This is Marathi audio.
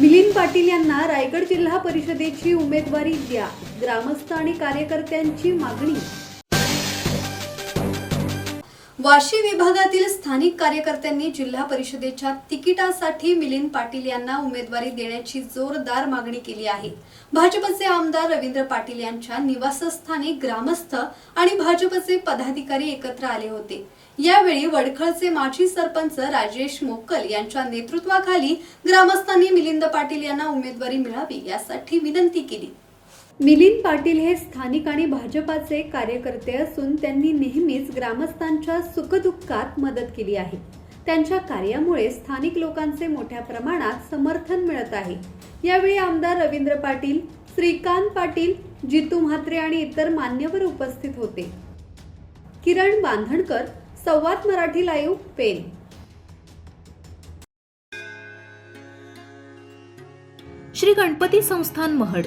मिलिंद पाटील यांना रायगड जिल्हा परिषदेची उमेदवारी द्या. ग्रामस्थ आणि कार्यकर्त्यांची मागणी वाशी विभागातील स्थानिक कार्यकर्त्यांनी जिल्हा परिषदेच्या तिकिटासाठी मिलिंद पाटील यांना उमेदवारी देण्याची जोरदार मागणी केली आहे. भाजपचे आमदार रवींद्र पाटील यांच्या निवासस्थानी ग्रामस्थ आणि भाजपचे पदाधिकारी एकत्र आले होते. यावेळी वडखळचे माजी सरपंच राजेश मोक्कल यांच्या नेतृत्वाखाली ग्रामस्थांनी मिलिंद पाटील यांना उमेदवारी मिळावी यासाठी विनंती केली. मिलिंद पाटील हे स्थानिक आणि भाजपाचे कार्यकर्ते असून त्यांनी नेहमीच ग्रामस्थांच्या सुखदुःखात मदत केली आहे. त्यांच्या कार्यामुळे स्थानिक लोकांचे मोठ्या प्रमाणात समर्थन मिळत आहे. यावेळी आमदार रवींद्र पाटील श्रीकांत पाटील जितू म्हात्रे आणि इतर मान्यवर उपस्थित होते. किरण बांधणकर संवाद मराठी लाईव्ह पेन श्री गणपती संस्थान महड.